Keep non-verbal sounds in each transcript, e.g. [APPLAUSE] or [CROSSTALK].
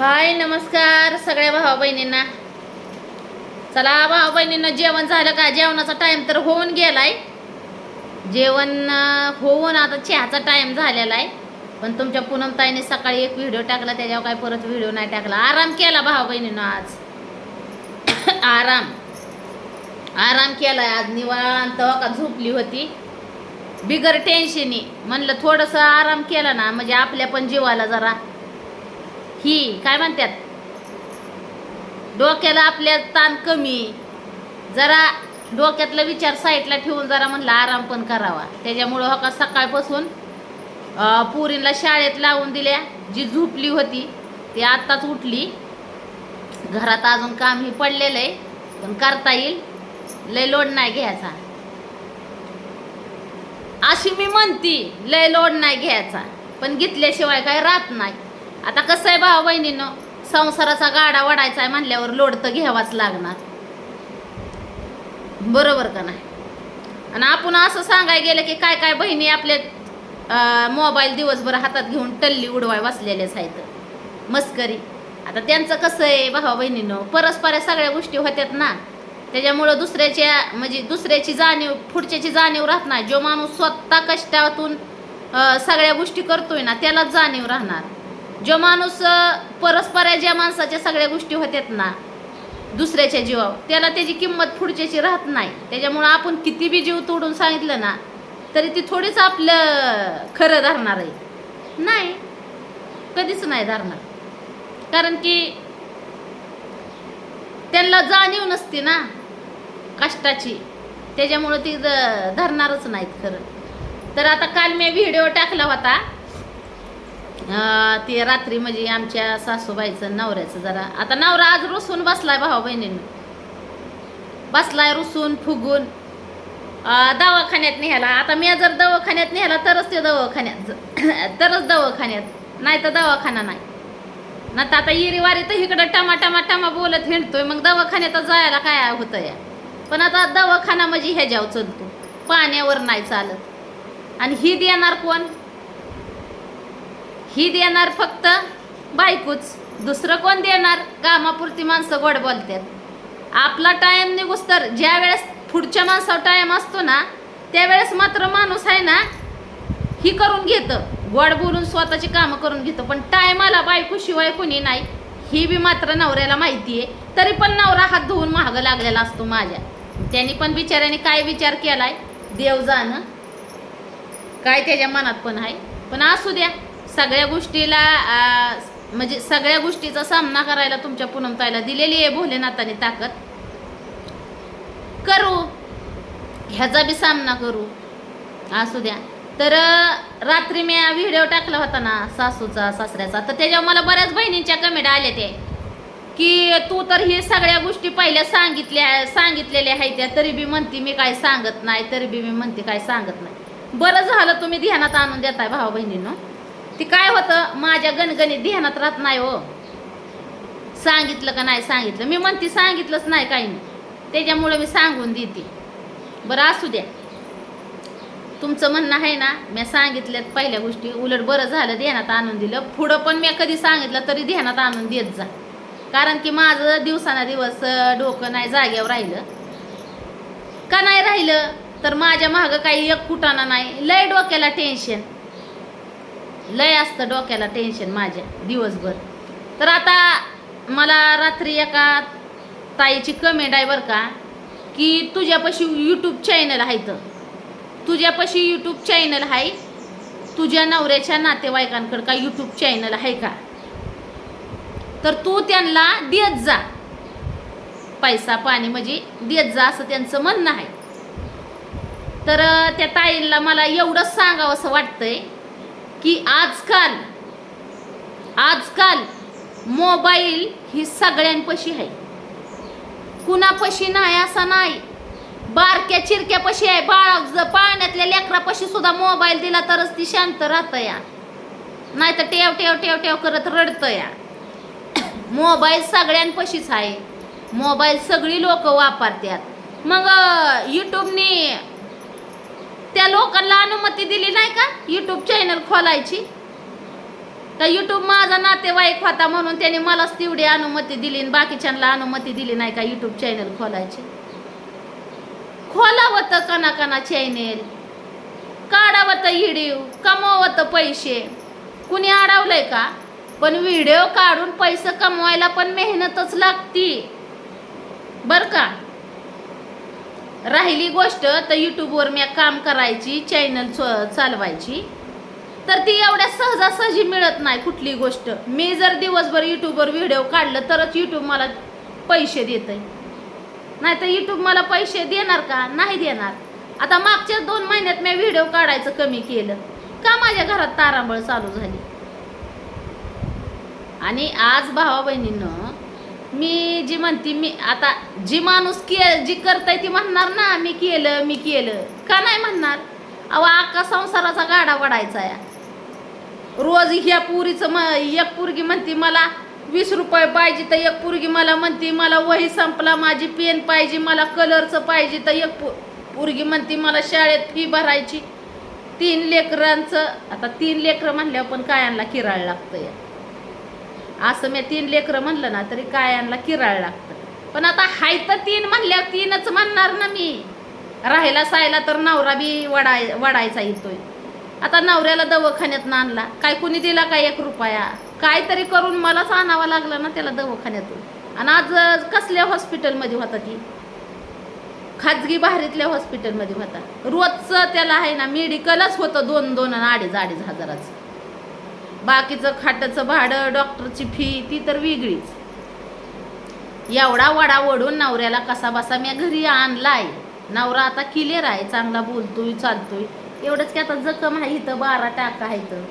हाय नमस्कार सगळ्या भावा बहिणींना. चला भावा बहिणींना जेवण झालं का? जेवणाचा टाईम तर होऊन गेलाय. जेवण होऊन आता चहाचा टाईम झालेला आहे. पण तुमच्या पूनमताईने सकाळी एक व्हिडिओ टाकला त्याच्यावर काय परत व्हिडिओ नाही टाकला. आराम केला भावा बहिणीनं आज. [COUGHS] आराम. आराम केलाय आज. निवांत हो का? झोपली होती. बिगर टेन्शनी म्हणलं थोडंसं आराम केला ना म्हणजे आपल्या पण जीवाला जरा ही काय म्हणतात? डोक्याला आपल्या ताण कमी. जरा डोक्यातला विचार साईडला ठेवून जरा म्हणलं आराम पण करावा. त्याच्यामुळं हो का सकाळपासून पुरीला शाळेत लावून दिल्या. जी झोपली होती ती आत्ताच उठली. घरात अजून काम ही पडलेलं आहे पण करता येईल. लय लोड नाही घ्यायचा. अशी मी म्हणती लय लोड नाही घ्यायचा. पण घेतल्याशिवाय काय राहत नाही. आता कसं आहे भाऊ बहिणीनं संसाराचा गाडा वडायचा आहे म्हणल्यावर लोड तर घ्यावाच लागणार. बरोबर का नाही? आणि आपण असं सांगायला गेलं की काय काय बहिणी आपले मोबाईल दिवसभर हातात घेऊन टल्ली उडवाय वाचलेल्याच आहेत. मस्करी. आता त्यांचं कसं आहे भावा बहिणीनं परस्पर सगळ्या गोष्टी होत्यात ना. त्याच्यामुळं दुसऱ्याच्या म्हणजे दुसऱ्याची जाणीव पुढच्याची जाणीव राहत नाही. जो माणूस स्वतः कष्टातून सगळ्या गोष्टी करतोय ना त्यालाच जाणीव राहणार. जो माणूस परस्पर परस्पर ज्या माणसाच्या सगळ्या गोष्टी होत्यात ना दुसऱ्याच्या जीवावर त्याला त्याची किंमत पुढच्याची राहत नाही. त्याच्यामुळं आपण किती बी जीव तोडून सांगितलं ना तरी ती थोडीच आपलं खरं धरणार आहे. नाही. कधीच नाही धरणार. कारण की त्यांना जाणीव नसते ना कष्टाची. त्याच्यामुळं ती धरणारच नाहीत खरं. तर आता काल मी व्हिडिओ टाकला होता ते रात्री म्हणजे आमच्या सासूबाईचं नवऱ्याचं जरा आता नवरा आज रुसून बसलाय भाऊ बहिणींनी. बसलाय रुसून फुगून. दवाखान्यात न्यायला. आता मी जर दवाखान्यात न्यायला तरच ते दवाखान्यात [COUGHS] तरच दवाखान्यात नाही तर दवाखाना नाही. ना तर आता येरीवारी तर इकडं टमा टमा टमा बोलत हिंडतोय मग दवाखान्यात जायला काय होतं या पण आता दवाखाना म्हणजे ह्याच्यावर चलतो. पाण्यावर नाही चालत. आणि ही देणार कोण? ही देणार फक्त बायकोच दुसरं कोण देणार? कामापुरती माणसं गोड बोलतात. आपला टाईम निघूस तर ज्या वेळेस पुढच्या माणसावर टाईम असतो ना त्यावेळेस मात्र माणूस आहे ना ही करून घेतं. गोड बोलून स्वतःची कामं करून घेतं. पण टायमाला बायको शिवाय कोणी नाही. ही बी मात्र नवऱ्याला माहिती आहे. तरी पण नवरा हात धुवून महाग लागलेला असतो माझ्या. त्यांनी पण बिचाऱ्याने काय विचार केलाय? देव जाणं. काय त्याच्या मनात पण आहे. पण असू द्या. सगळ्या गोष्टीला म्हणजे सगळ्या गोष्टीचा सामना करायला तुमच्या पूनमताईला दिलेली आहे भोलेनाथाने ताकद. करू. ह्याचा बी सामना करू. असू द्या. तर रात्री मी व्हिडिओ टाकला होता ना सासूचा सासऱ्याचा तर त्याच्यावर मला बऱ्याच बहिणींच्या कमेंट आल्या ते की तू तर हे सगळ्या गोष्टी पहिल्या सांगितल्या सांगितलेल्या आहेत त्या तरी बी म्हणते मी काय सांगत नाही तरी बी मी म्हणते काय सांगत नाही. बरं झालं तुम्ही ध्यानात आणून देताय भाऊ बहिणींनो ते काय होतं? माझ्या गणगणित ध्यानात राहत नाही हो. सांगितलं का नाही सांगितलं. मी म्हणते सांगितलंच नाही काही. नाही त्याच्यामुळं मी सांगून देते. बरं असू द्या. तुमचं म्हणणं आहे ना मी सांगितल्यात पहिल्या गोष्टी. उलट बरं झालं ध्यानात आणून दिलं. पुढं पण मी कधी सांगितलं तरी ध्यानात आणून देत जा. कारण की माझं दिवसाना दिवस डोकं नाही जाग्यावर राहिलं. का नाही राहिलं? तर माझ्या मागं काही एक कुटाणा नाही. लय डोक्याला टेन्शन लय असतं डोक्याला टेन्शन माझ्या दिवसभर. तर आता मला रात्री एका ताईची कमेंट आहे बरं का की तुझ्यापाशी यूट्यूब चॅनल आहे तर तुझ्यापाशी यूट्यूब चॅनल आहे तुझ्या नवऱ्याच्या नातेवाईकांकडं का यूट्यूब चॅनल आहे का? तर तू त्यांना देत जा. पैसा पाणी म्हणजे देत जा असं त्यांचं म्हणणं आहे. तर त्या ताईला मला एवढंच सांगावं असं वाटतंय की आजकाल आजकाल मोबाईल ही सगळ्यांपाशी आहे. कुणापाशी नाही असा नाही. बारक्या चिरक्यापाशी आहे. बाळा पाण्यातल्या पाळण्यातल्या लेकरापाशी सुद्धा मोबाईल दिला तरच ती शांत राहतं या नाही तर टेव टेव टेव टेव करत रडतं या मोबाईल सगळ्यांपाशीच आहे. मोबाईल सगळी लोक वापरतात. मग यूट्यूबने त्या लोकांना अनुमती दिली नाही का? यूट्यूब चॅनल खोलायची. तर युट्यूब माझा नातेवाईक होता म्हणून त्याने मलाच तेवढी अनुमती दिली आणि बाकीच्यांना अनुमती दिली नाही का युट्यूब चॅनल खोलायची. खोलावं तर कना कना चॅनेल काढावं तर व्हिडिओ कमवत पैसे. कुणी अडवलंय का? पण व्हिडिओ काढून पैसे कमवायला पण मेहनतच लागती. बर का? राहिली गोष्ट तर यूट्यूबवर मी काम करायची चॅनल चालवायची. तर ती एवढ्या सहजासहजी मिळत नाही कुठली गोष्ट. मी जर दिवसभर यूट्यूबवर व्हिडिओ काढलं तरच यूट्यूब मला पैसे देत नाही तर यूट्यूब मला पैसे देणार का? नाही देणार. आता मागच्या दोन महिन्यात मी व्हिडिओ काढायचं कमी केलं. का माझ्या घरात तारांबळ चालू झाली? आणि आज भावा बहिणीनं मी जी म्हणते मी आता जी माणूस के जी करताय ती म्हणणार ना मी केलं मी केलं. का नाही म्हणणार? अहो अख्खा संसाराचा गाडा वडायचा या. रोज ह्या पुरीचं म एक पुरगी म्हणते मला वीस रुपये पाहिजे तर एक पुरगी मला म्हणते मला वही संपला माझी पेन पाहिजे मला कलरचं पाहिजे तर एक पु पुरगी म्हणते मला शाळेत फी भरायची. तीन लेकरांचं आता तीन लेकरं म्हणल्यावर पण कायांना किराळ लागतं या. असं मी तीन लेकरं म्हणलं ना तरी कायांना किराळ लागतं. पण आता हाय तर तीन म्हणल्यावर तीनच म्हणणार ना मी. राहायला सायला तर नवरा बी वडाय वडायचा येतोय. आता नवऱ्याला दवाखान्यात आणला काय कुणी दिला काय एक रुपया? काहीतरी करून मलाच आणावा लागलं ना त्याला दवाखान्यातून. आणि आज कसल्या हॉस्पिटलमध्ये होता ती? खाजगी बाहेरीतल्या हॉस्पिटलमध्ये होता. रोजचं त्याला आहे ना मेडिकलच होतं दोन दोन आणि अडीच अडीच हजाराचं. बाकीचं खाटाचं भाडं डॉक्टरची फी ती तर वेगळीच. एवढा वडा वडून नवऱ्याला कसा बसा मी घरी आणलाय. नवरा आता क्लिअर आहे चांगला बोलतोय चालतोय. एवढंच की आता जखम आहे इथं बारा टाका आहे इथं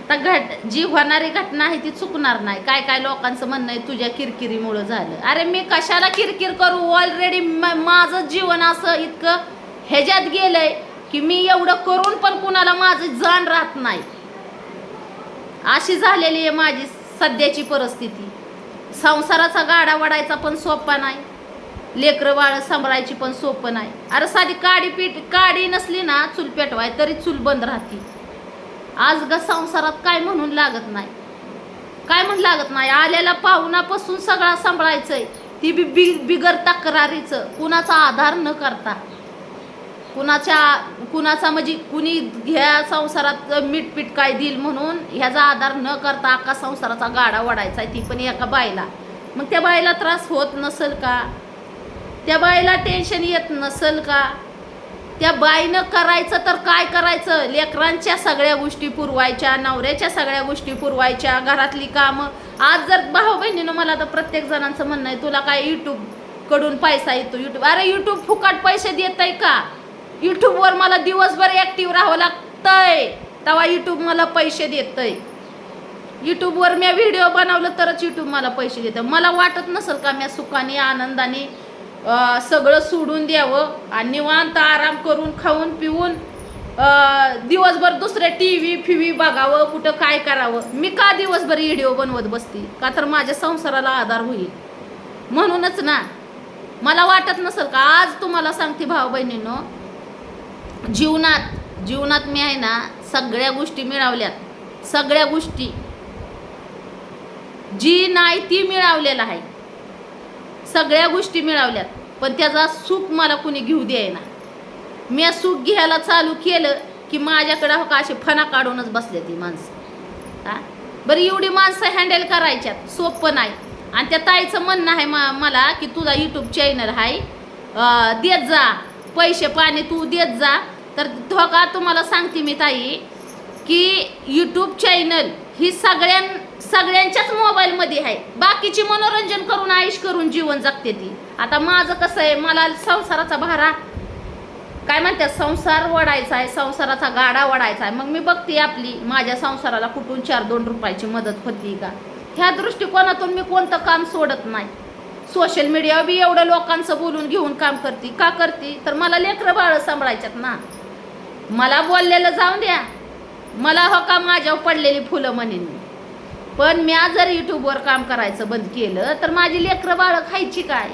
आता घट जी होणारी घटना आहे ती चुकणार नाही. काय काय लोकांचं म्हणणं आहे तुझ्या किरकिरीमुळं झालं. अरे मी कशाला किरकिर करू? ऑलरेडी माझं जीवन असं इतकं ह्याच्यात गेलंय की मी एवढं करून पण कुणाला माझं जाण राहत नाही. अशी झालेली आहे माझी सध्याची परिस्थिती. संसाराचा गाडा वडायचा पण सोपा नाही. लेकरं वाळ सांभाळायची पण सोपं नाही. अरे साधी काडी पीठ काडी नसली ना चूल पेटवाय तरी चूल बंद राहते. आज ग संसारात काय म्हणून लागत नाही? काय म्हणून लागत नाही? आलेला पाहुणापासून सगळा सांभाळायचंय. ती बी बिगर तक्रारीचं. कुणाचा आधार न करता. कुणाच्या कुणाचा म्हणजे कुणी ह्या संसारात मीठ पीठ काय देईल म्हणून ह्याचा आधार न करता अख्खा संसाराचा गाडा वाढायचा आहे ती पण एका बाईला. मग त्या बाईला त्रास होत नसेल का? त्या बाईला टेन्शन येत नसेल का? त्या बाईनं करायचं तर काय करायचं? लेकरांच्या सगळ्या गोष्टी पुरवायच्या नवऱ्याच्या सगळ्या गोष्टी पुरवायच्या घरातली कामं. आज जर भाऊ बहिणीनं मला तर प्रत्येक जणांचं म्हणणं आहे तुला काय यूट्यूबकडून पैसा येतो? यूट्यूब अरे यूट्यूब फुकाट पैसे देत आहे का? यूट्यूबवर मला दिवसभर ॲक्टिव्ह राहावं लागतंय. तेव्हा यूट्यूब मला पैसे देतंय. यूट्यूबवर मी व्हिडिओ बनवलं तरच यूट्यूब मला पैसे देतं. मला वाटत नसेल का मी सुखाने आनंदाने सगळं सोडून द्यावं आणि निवांत आराम करून खाऊन पिऊन दिवसभर दुसऱ्या टी व्ही फिवी बघावं कुठं काय करावं. मी का दिवसभर व्हिडिओ बनवत बसते? का तर माझ्या संसाराला आधार होईल. म्हणूनच ना मला वाटत नसेल का आज तुम्हाला सांगते भाऊ बहिणीनं जीवनात जीवनात मी आहे ना सगळ्या गोष्टी मिळवल्यात. सगळ्या गोष्टी. जी नाही ती मिळवलेलं आहे. सगळ्या गोष्टी मिळवल्यात. पण त्याचा सुख मला कुणी घेऊ द्यायना मी सुख घ्यायला चालू केलं की माझ्याकडं हो का असे फणा काढूनच बसले ती माणसं. हा? बरं एवढी माणसं हँडल करायच्यात. सोपं नाही. आणि त्या ताईचं म्हणणं आहे मा मला की तुझा यूट्यूब चॅनल आहे. देत जा. पैसे पाणी तू देत जा. तर धोका तुम्हाला सांगते मी ताई की यूट्यूब चॅनल ही सगळ्यां सगळ्यांच्याच मोबाईलमध्ये आहे. बाकीची मनोरंजन करून आयुष करून जीवन जगते ती. आता माझं कसं आहे मला संसाराचा भारा काय म्हणतात संसार वडायचा आहे संसाराचा गाडा वडायचा आहे. मग मी बघते आपली माझ्या संसाराला कुठून चार दोन रुपयाची मदत होती का? ह्या दृष्टिकोनातून मी कोणतं काम सोडत नाही. सोशल मीडियावर बी एवढं लोकांचं बोलून घेऊन काम करते. का करते? तर मला लेकरं बाळं सांभाळायच्यात ना. मला बोललेलं जाऊन द्या. मला हो का माझ्यावर पडलेली फुलं म्हणेन मी. पण म्या जर यूट्यूबवर काम करायचं बंद केलं तर माझी लेकरं बाळं खायची काय?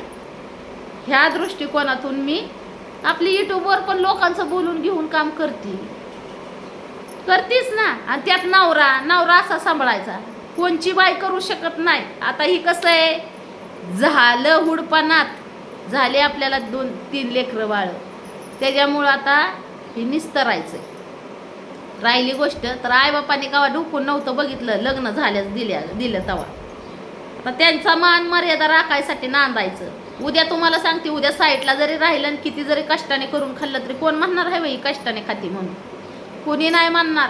ह्या दृष्टिकोनातून मी आपली यूट्यूबवर पण लोकांचं बोलून घेऊन काम करते. करतीस ना. आणि त्यात नवरा नवरा असा सांभाळायचा. कोणची बाय करू शकत नाही. आता ही कसं आहे? झालं हुडपणात. झाले आपल्याला दोन तीन लेकरं बाळं. त्याच्यामुळं आता हे निस्तरायचं राहिली गोष्ट तर आईबापाने गावा डोकून नव्हतं बघितलं लग्न झाल्यास दिल्या दिलं तवा. तर त्यांचा मान मर्यादा राखायसाठी नांदायचं. उद्या तुम्हाला सांगते उद्या साईडला जरी राहिलं आणि किती जरी कष्टाने करून खाल्लं तरी कोण म्हणणार आहे बाई कष्टाने खाती म्हणून. कुणी नाही म्हणणार.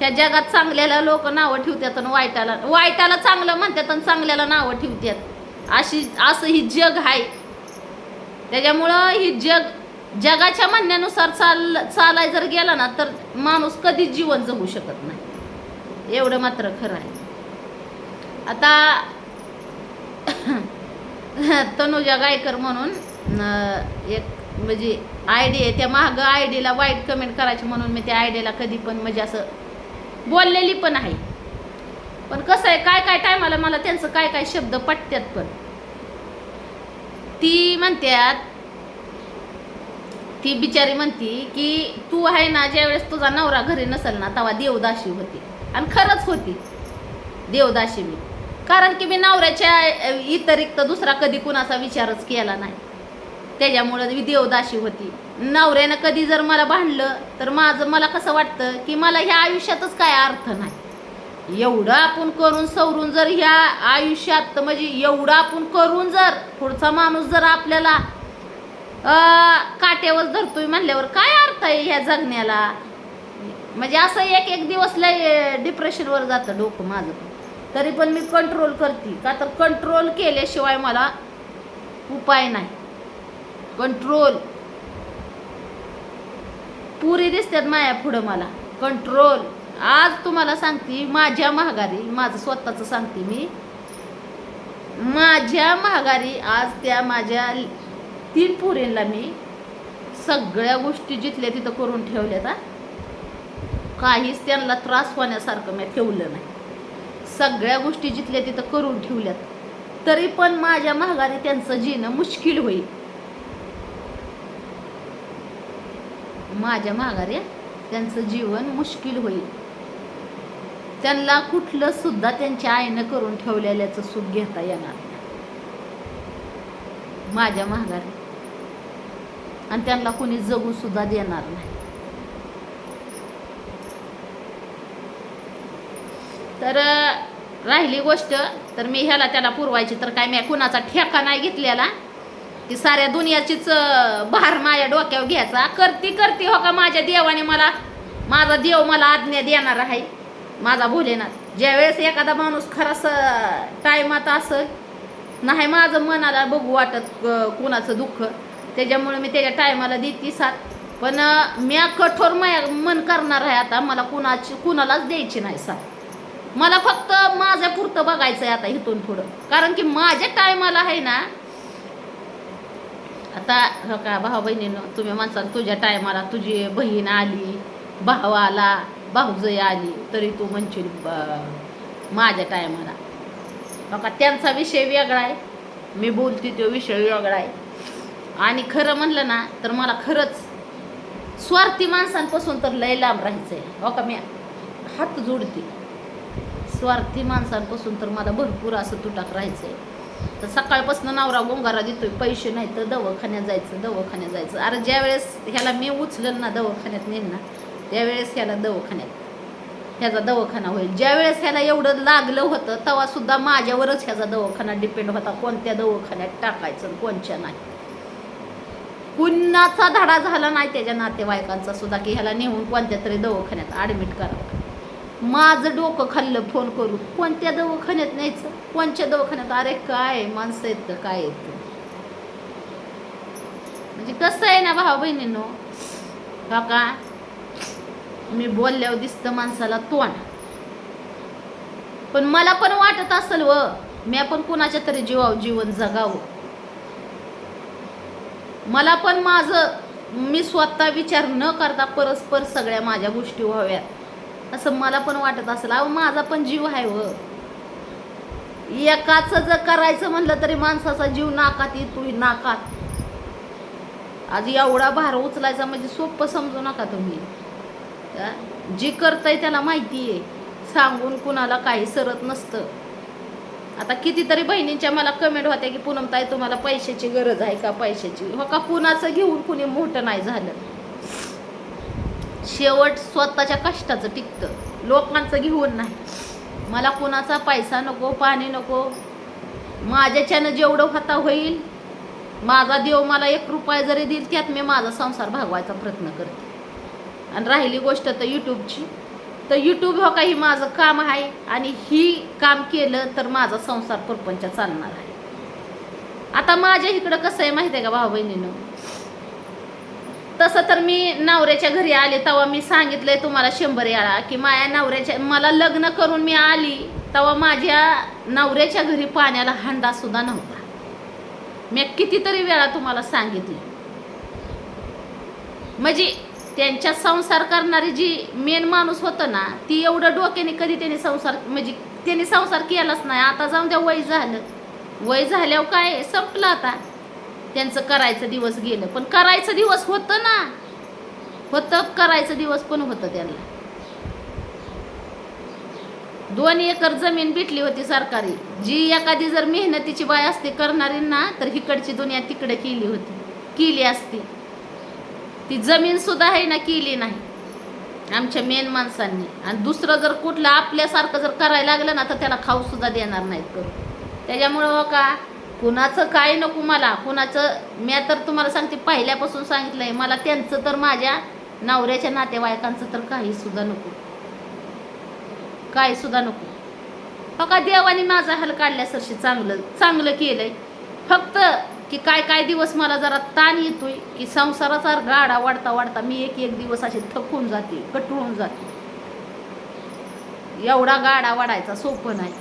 ह्या जगात चांगल्याला लोक नावं ठेवतात आणि वाईटाला वाईटाला चांगलं म्हणतात आणि चांगल्याला नावं ठेवतात अशी असं ही जग आहे त्याच्यामुळं ही जग जगाच्या म्हणण्यानुसार चाल चालाय जर गेला ना तर माणूस कधीच जीवन जगू शकत नाही. एवढं मात्र खरं आहे. आता [COUGHS] तनुजा गायकर म्हणून एक म्हणजे आय डी आहे त्या महाग आय डीला वाईट कमेंट करायची म्हणून मी त्या आयडियाला कधी पण म्हणजे असं बोललेली पण आहे. पण कसं आहे काय काय टायमाला मला त्यांचं काय काय शब्द पटत्यात पण. ती म्हणत्यात ती बिचारी म्हणती की तू आहे ना ज्यावेळेस तुझा नवरा घरी नसेल ना तेव्हा देवदाशी होती. आणि खरंच होती. देवदाशी मी. कारण की मी नवऱ्याच्या इतरिक्त दुसरा कधी कुणाचा विचारच केला नाही. त्याच्यामुळं मी देवदाशी होती. नवऱ्यानं कधी जर मला भांडलं तर माझं मला कसं वाटतं की मला ह्या आयुष्यातच काय अर्थ नाही. एवढं आपण करून सवरून जर ह्या आयुष्यात म्हणजे एवढं आपण करून जर पुढचा माणूस जर आपल्याला काट्यावर धरतोय म्हणल्यावर काय अर्थ आहे ह्या जगण्याला? म्हणजे असं एक एक दिवस लय डिप्रेशनवर जातं डोकं माझं. तरी पण मी कंट्रोल करते. का तर कंट्रोल केल्याशिवाय मला उपाय नाही. कंट्रोल पुरी दिसतात माया पुढं मला. कंट्रोल आज तुम्हाला सांगते माझ्या महागारी माझं स्वतःचं सांगते मी. माझ्या महागारी आज त्या माझ्या तीन पुरींना मी. सगळ्या गोष्टी जिथल्या तिथं करून ठेवल्यात काहीच त्यांना त्रास होण्यासारखं मी ठेवलं नाही. सगळ्या गोष्टी जिथल्या तिथं करून ठेवल्यात तरी पण माझ्या महागारी त्यांचं जीणं मुश्किल होईल. माझ्या माघारी त्यांचं जीवन मुश्किल होईल. त्यांना कुठलं सुद्धा त्यांच्या आईनं करून ठेवलेल्याचं सुख घेता येणार माझ्या माघारी आणि त्यांना कोणी जगूसुद्धा देणार नाही. तर राहिली गोष्ट. तर मी ह्याला त्याला पुरवायची. तर काय मी कुणाचा ठेका नाही घेतलेला. की साऱ्या दुनियाचीच भार माझ्या डोक्यावर घ्यायचा. करती करती हो का माझ्या देवाने मला माझा देव मला आज्ञा देणार आहे. माझा भोलेनाथ. ज्यावेळेस एखादा माणूस खराच टायमात असं नाही माझं मनाला बघू वाटत कुणाचं दुःख. त्याच्यामुळे मी त्याच्या टायमाला देते साथ पण मी म्या कठोर माया मन करणार आहे आता. मला कुणाची कुणालाच द्यायची नाही साथ मला फक्त माझ्या पुरतं बघायचं आहे आता इथून पुढं. कारण की माझ्या टायमाला आहे ना आता हो का भाऊ बहिणीनं तुम्ही म्हणसाल तुझ्या टायमाला तुझी बहीण आली भाव आला भाऊजई आली तरी तू म्हणशील माझ्या टायमाला. हो का त्यांचा विषय वेगळा आहे. मी बोलते तो विषय वेगळा आहे. आणि खरं म्हणलं ना तर मला खरंच स्वार्थी माणसांपासून तर लय लांब राहायचं आहे हो का मी हात जोडते. स्वार्थी माणसांपासून तर मला भरपूर असं तुटाक राहायचं आहे तर सकाळपासून नवरा गोंगारा देतोय पैसे नाही तर दवाखान्यात जायचं दवाखान्यात जायचं. अरे ज्या वेळेस ह्याला मी उचलेल ना दवाखान्यात नेईन ना त्यावेळेस ह्याला दवाखान्यात ह्याचा दवाखाना होईल. ज्या वेळेस ह्याला एवढं लागलं होतं तेव्हा सुद्धा माझ्यावरच ह्याचा दवाखाना डिपेंड होता. कोणत्या दवाखान्यात टाकायचं कोणत्या कोणच्या नाही. कुणाचा धडा झाला नाही त्याच्या नातेवाईकांचा सुद्धा की ह्याला नेऊन कोणत्या तरी दवाखान्यात ॲडमिट करावं. माझं डोकं खाल्लं फोन करून. कोणत्या दवाखान्यात न्यायचं? कोणत्या दवाखान्यात? अरे काय माणसं येतं काय येतं म्हणजे कसं आहे ना भाऊ बहिणींनो? काका मी बोलल्यावर दिसतं माणसाला तोंड. पण मला पण वाटत असेल व मी आपण कुणाच्या तरी जीवावं जीवन जगावं. मला पण माझं मी स्वतः विचार न करता परस्पर सगळ्या माझ्या गोष्टी व्हाव्यात. असं मला पण वाटत असेल. अहो माझा पण जीव आहे हो. व एकाचं जर करायचं म्हणलं तरी माणसाचा जीव नाकात येतोय नाकात. आज एवढा भार उचलायचा म्हणजे सोपं समजू नका तुम्ही. हा? जी करतंय त्याला माहिती आहे सांगून कुणाला काही सरत नसतं. आता कितीतरी बहिणींच्या मला कमेंट होत्या की पूनमताई तुम्हाला पैशाची गरज आहे का पैशाची? हो का? कुणाचं घेऊन कुणी मोठं नाही झालं. शेवट स्वतःच्या कष्टाचं टिकतं. लोकांचं घेऊन नाही. मला कुणाचा पैसा नको पाणी नको. माझ्याच्यानं जेवढं होता होईल माझा देव मला एक रुपया जरी देईल त्यात मी माझा संसार भागवायचा प्रयत्न करते. आणि राहिली गोष्ट तर यूट्यूबची तर यूट्यूब हो काही माझं काम आहे आणि ही काम केलं तर माझा संसार परपंच चालणार आहे. आता माझ्या इकडं कसं आहे माहिती आहे का भाऊ बहिणीनं तसं तर मी नवऱ्याच्या घरी आले तेव्हा मी सांगितलंय तुम्हाला शंभर याळा की माझ्या नवऱ्याच्या मला लग्न करून मी आली तेव्हा माझ्या नवऱ्याच्या घरी पाण्याला हंडा सुद्धा नव्हता. मी कितीतरी वेळा तुम्हाला सांगितलं म्हणजे त्यांच्या संसार करणारी जी मेन माणूस होतं ना ती एवढं डोक्याने कधी त्याने संसार म्हणजे त्यांनी संसार केलाच नाही. आता जाऊन द्या वय झालं. वय झाल्यावर काय संपलं आता? त्यांचं करायचं दिवस गेलं. पण करायचं दिवस होतं ना. होतं करायचं दिवस पण होतं त्यांना. दोन एकर जमीन भेटली होती सरकारी. जी एखादी जर मेहनतीची बाय असते करणारी ना तर हिकडची दुनिया तिकडे केली होती. केली असती. ती जमीन सुद्धा आहे ना केली नाही. आमच्या मेन माणसांनी. आणि दुसरं जर कुठलं आपल्यासारखं जर करायला लागलं ना तर त्याला खाऊ सुद्धा देणार नाहीत करू. त्याच्यामुळं हो का कुणाचं काय नको मला. कुणाचं मी तर तुम्हाला सांगते पहिल्यापासून सांगितलंय मला त्यांचं तर माझ्या नवऱ्याच्या नातेवाईकांचं तर काही सुद्धा नको. काय सुद्धा नको. हो का देवाने माझा हाल काढल्यासरशी चांगलं चांगलं केलंय. फक्त की काय काय दिवस मला जरा ताण येतोय की संसाराचा गाडा वाढता वाढता मी एक एक दिवस असे थकून जाते कटळून जाते. एवढा गाडा वाढायचा सोपं नाही.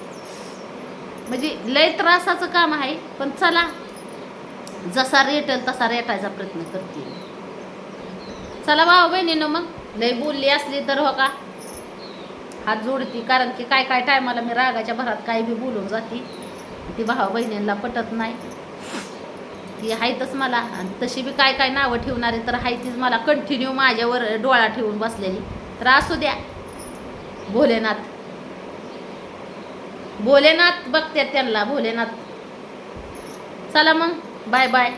म्हणजे लय त्रासाचं काम आहे पण चला जसा रेटेल तसा रेटायचा प्रयत्न करते. चला भाऊ बहिणीनं मग लय बोलली असली तर हो का? हात जोडती कारण की काय काय टायमाला मी रागाच्या भरात काय बी बोलून जाते. ती भाऊ बहिणींना पटत नाही. ती आहेतच मला. तशी बी काय काय नावं ठेवणारे तर आहे तीच मला कंटिन्यू माझ्यावर डोळा ठेवून बसलेली. तर असू द्या. भोलेनाथ. भोलेनाथ बघते त्यांना भोलेनाथ. चला मग. Bye bye